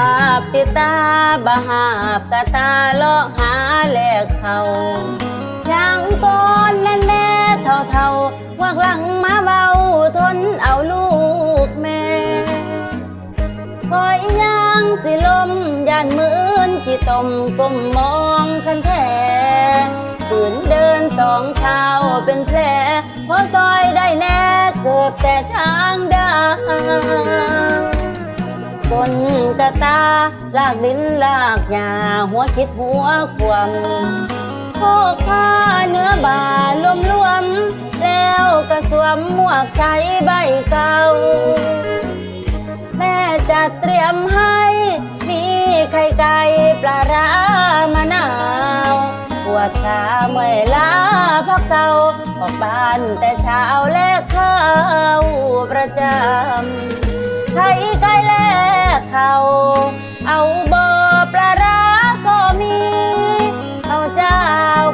าบติตาบาหาบกะตาเลาะหาแลกเขายังก่อนแน่แน่เท่าเท่าวักหลังมาเบาทนเอาลูกแม่คอยย่างสิลมย่านมือนขี้ตมก้มมองคันแท้ฝืนเดินสองเท้าเป็นแผลเพราะซอยได้แน่เกือบแต่ช้างด นกระตา ลากดินลากหญ้าหัวคิดหัวความโคกผ้าเนื้อบารวมรวม แล้วก็สวมหมวกใสใบเก่า แม่จะเตรียมให้ มีไข่ไก่ปลาร้ามะนาวปวดขาเมื่อยล้าพักเศร้าออกบ้านแต่เช้าแลกข้าวประจำไข่ไก่ เขาวเอาบอปลาร้าก็มีข้าวเจ้า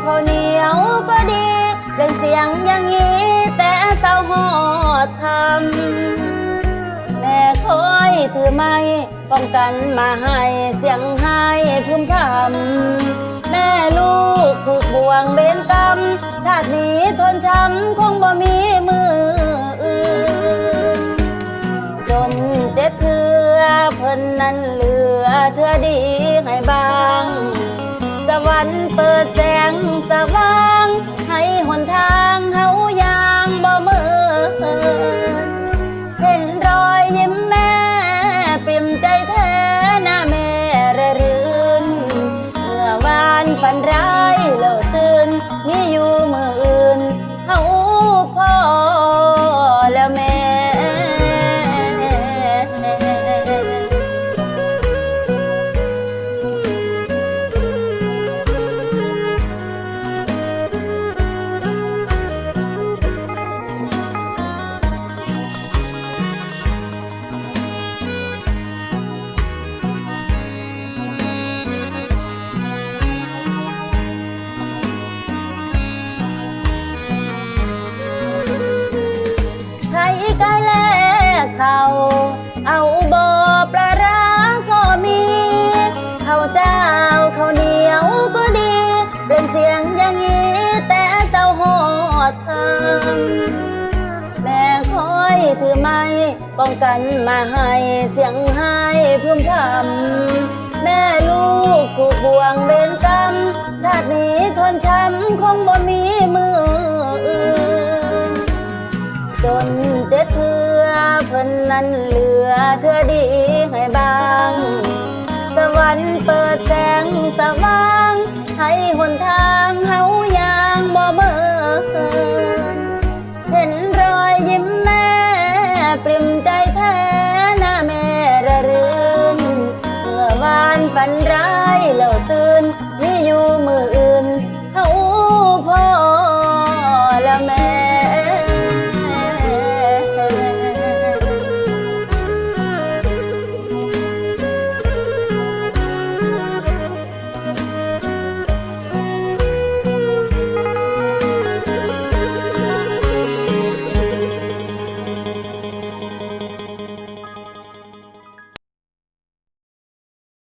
ข้าวเหนียวก็ดีเป็นเสียงอย่างนี้แต่เศร้าหอดทำแม่คอยถือไม้ป้องกันมาให้เสียงไห้พึมพำแม่ลูกถูกบ่วงเบนกรรมชาตินี้ทนช้ำคงบ่มี เหลือเธอดีให้บาง สวรรค์เปิดแสงสว่าง เขาเอาบอปลาร้าก็มีข้าวเจ้าข้าวเหนียวก็ดีเป็นเสียงอย่างนี้แต่เศร้าหอดคำแม่คอยถือไม้ป้องกันมาให้เสียงไห้พึมพำแม่ลูกถูกบ่วงเบนกรรมชาตินี้ทนช้ำคงบ่มีมืออื่นจน งินนั้นเหลือเธอดีให้บาง สวรรค์เปิดแสงสว่างให้